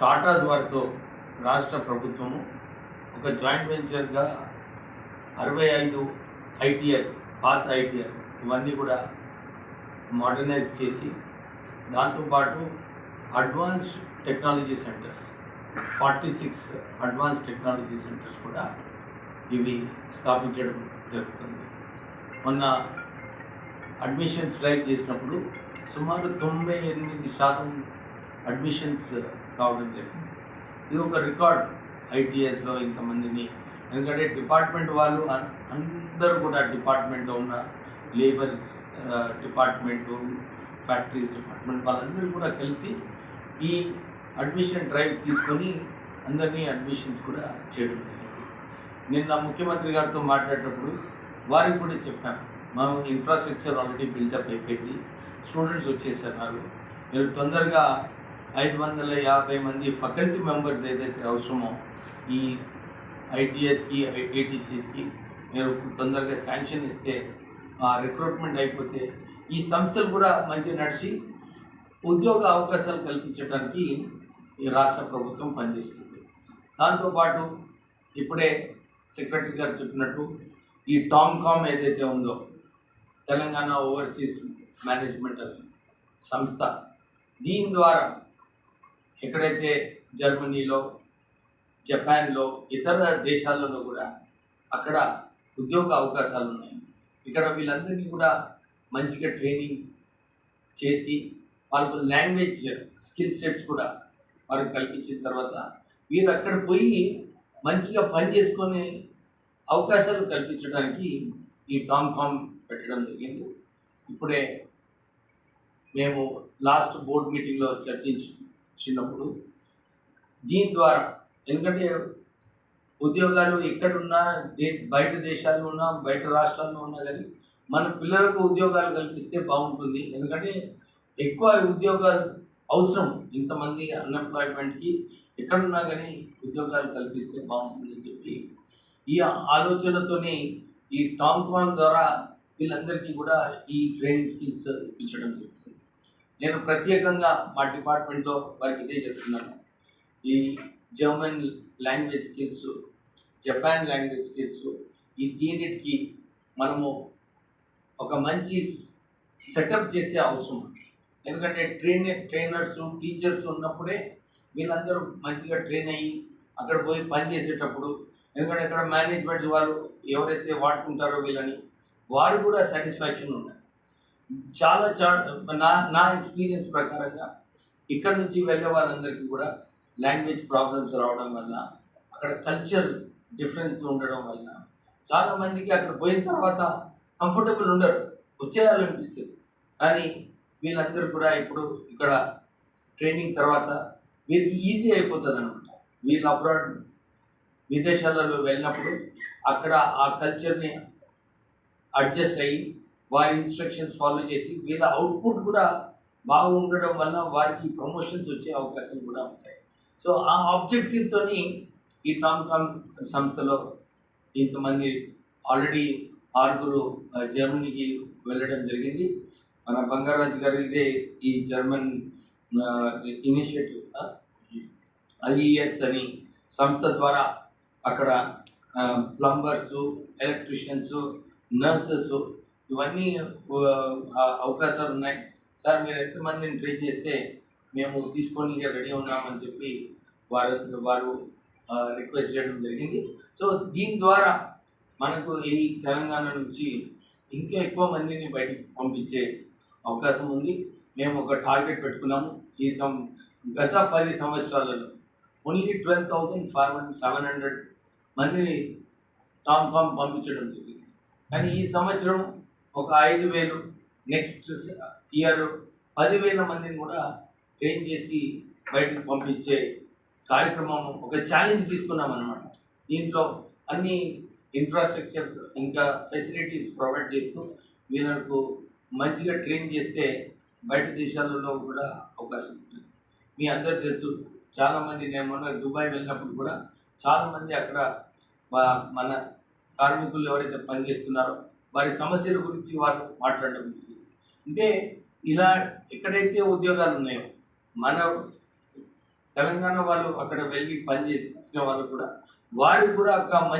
టాటాస్ వారితో రాష్ట్ర ప్రభుత్వము ఒక జాయింట్ వెంచర్గా అరవై ఐదు ఐటీఆర్ పాత ఐటీఆర్ ఇవన్నీ కూడా మోడర్నైజ్ చేసి దాంతోపాటు advance technology centres forty six advance technology centres కూడా ఇవి స్థాపించడం జరుగుతుంది. మొన్న అడ్మిషన్స్ డ్రైవ్ చేసినప్పుడు సుమారు తొంభై ఎనిమిది శాతం అడ్మిషన్స్ కావడం జరిగింది. ఇది ఒక రికార్డ్ ఐటీఎస్లో ఇంతమందిని. ఎందుకంటే డిపార్ట్మెంట్ వాళ్ళు అన్- అందరూ కూడా డిపార్ట్మెంట్లో ఉన్న లేబర్ డిపార్ట్మెంటు ఫ్యాక్టరీస్ డిపార్ట్మెంట్ వాళ్ళందరూ కూడా కలిసి ఈ అడ్మిషన్ డ్రైవ్ తీసుకొని అందరినీ అడ్మిషన్స్ కూడా చేయడం జరిగింది. నిన్న ముఖ్యమంత్రి గారితో మాట్లాడేటప్పుడు వారికి కూడా చెప్పాను. మనం ఇన్ఫ్రాస్ట్రక్చర్ ఆల్రెడీ బిల్డప్ అయిపోయింది. స్టూడెంట్స్ వచ్చేసన్నారు మీరు తొందరగా ఐదు వందల యాభై మంది ఫకల్టీ మెంబర్స్ ఏదైతే అవసరమో ఈ ఐటీఎస్కి ఏటీసీస్కి మీరు తొందరగా శాంక్షన్ ఇస్తే ఆ రిక్రూట్మెంట్ అయిపోతే ఈ సంస్థలు కూడా మంచి నడిచి ఉద్యోగ అవకాశాలు కల్పించడానికి ఈ రాష్ట్ర ప్రభుత్వం పనిచేస్తుంది. దాంతోపాటు ఇప్పుడే సెక్రటరీ గారు చెప్పినట్టు ఈ టామ్ కామ్ ఏదైతే ఉందో తెలంగాణ ఓవర్సీస్ మేనేజ్మెంట్ సంస్థ దీని ద్వారా ఎక్కడైతే జర్మనీలో జపాన్లో ఇతర దేశాలలో కూడా అక్కడ ఉద్యోగ అవకాశాలు ఉన్నాయి. ఇక్కడ వీళ్ళందరికీ కూడా మంచిగా ట్రైనింగ్ చేసి వాళ్ళకు లాంగ్వేజ్ స్కిల్ సెట్స్ కూడా వారికి కల్పించిన తర్వాత వీరు అక్కడ పోయి మంచిగా పని చేసుకునే అవకాశాలు కల్పించడానికి ఈ టామ్ కామ్ పెట్టడం జరిగింది. ఇప్పుడే మేము లాస్ట్ బోర్డ్ మీటింగ్లో చిన్నప్పుడు దీని ద్వారా ఎందుకంటే ఉద్యోగాలు ఎక్కడున్నా దే బయట దేశాల్లో ఉన్నా బయట రాష్ట్రాల్లో ఉన్నా కానీ మన పిల్లలకు ఉద్యోగాలు కల్పిస్తే బాగుంటుంది. ఎందుకంటే ఎక్కువ ఉద్యోగాలు అవసరం. ఇంతమంది అన్ఎంప్లాయ్మెంట్కి ఎక్కడున్నా కానీ ఉద్యోగాలు కల్పిస్తే బాగుంటుందని చెప్పి ఈ ఆలోచనతోనే ఈ టాంగ్ ద్వారా వీళ్ళందరికీ కూడా ఈ ట్రైనింగ్ స్కిల్స్ ఇప్పించడం జరిగింది. నేను ప్రత్యేకంగా మా డిపార్ట్మెంట్లో వారికి ఇదే చెప్తున్నాను. ఈ German language skills Japan language skills ఈ దీనికి మనము ఒక మంచి సెటప్ చేసే అవసరం. ఎందుకంటే ట్రైన్ ట్రైనర్స్ టీచర్స్ ఉన్నప్పుడే వీళ్ళందరూ మంచిగా ట్రైన్ అయ్యి అక్కడ పోయి పని చేసేటప్పుడు ఎందుకంటే అక్కడ మేనేజ్మెంట్ వాళ్ళు ఎవరైతే వాడుకుంటారో వీళ్ళని వారు కూడా సాటిస్ఫాక్షన్ ఉండాలి. చాలా చా నా నా ఎక్స్పీరియన్స్ ప్రకారంగా ఇక్కడ నుంచి వెళ్ళే వాళ్ళందరికీ కూడా లాంగ్వేజ్ ప్రాబ్లమ్స్ రావడం వల్ల అక్కడ కల్చర్ డిఫరెన్స్ ఉండడం వల్ల చాలా మందికి అక్కడ పోయిన తర్వాత కంఫర్టబుల్ ఉండరు. వచ్చేయాలనిపిస్తుంది. కానీ వీళ్ళందరూ కూడా ఇప్పుడు ఇక్కడ ట్రైనింగ్ తర్వాత వీరికి ఈజీ అయిపోతుంది అనమాట వీళ్ళు అబ్రాడ్ విదేశాలలో వెళ్ళినప్పుడు అక్కడ ఆ కల్చర్ని అడ్జస్ట్ అయ్యి వారి ఇన్స్ట్రక్షన్స్ ఫాలో చేసి వీళ్ళ అవుట్పుట్ కూడా బాగుండడం వల్ల వారికి ప్రమోషన్స్ వచ్చే అవకాశం కూడా ఉంటాయి. సో ఆ ఆబ్జెక్టివ్తోని ఈ టామ్ కామ్ సంస్థలో ఇంతమంది ఆల్రెడీ ఆరుగురు జర్మనీకి వెళ్ళడం జరిగింది. మన బంగారాజు గారు ఇదే ఈ జర్మన్ ఇనిషియేటివ్ ఐఈఎస్ అని సంస్థ ద్వారా అక్కడ ప్లంబర్సు ఎలక్ట్రీషియన్స్ నర్సెస్ ఇవన్నీ అవకాశాలు ఉన్నాయి. సార్ మీరు ఎంతమందిని ట్రై చేస్తే మేము తీసుకొని రెడీ ఉన్నామని చెప్పి వారు వారు రిక్వెస్ట్ చేయడం జరిగింది. సో దీని ద్వారా మనకు ఈ తెలంగాణ నుంచి ఇంకా ఎక్కువ మందిని బయటికి పంపించే అవకాశం ఉంది. మేము ఒక టార్గెట్ పెట్టుకున్నాము. ఈ సం గత పది సంవత్సరాలలో only twelve thousand five hundred seven hundred మందిని టామ్ కామ్ పంపించడం జరిగింది. కానీ ఈ సంవత్సరం ఒక ఐదు వేలు నెక్స్ట్ ఇయర్ పదివేల మందిని కూడా ట్రైన్ చేసి బయటకు పంపించే కార్యక్రమం ఒక ఛాలెంజ్ తీసుకున్నాం అనమాట దీంట్లో అన్ని ఇన్ఫ్రాస్ట్రక్చర్ ఇంకా ఫెసిలిటీస్ ప్రొవైడ్ చేస్తూ వీళ్ళకు మంచిగా ట్రైన్ చేస్తే బయట దేశాలలో కూడా అవకాశం ఉంటుంది. మీ అందరు తెలుసు చాలామంది నేను మొన్న దుబాయ్ వెళ్ళినప్పుడు కూడా చాలామంది అక్కడ మన కార్మికులు ఎవరైతే పనిచేస్తున్నారో వారి సమస్యల గురించి వారు మాట్లాడడం జరిగింది. అంటే ఇలా ఎక్కడైతే ఉద్యోగాలు ఉన్నాయో మన తెలంగాణ వాళ్ళు అక్కడ వెళ్ళి పనిచేసిన వాళ్ళు కూడా వారికి కూడా ఒక మంచి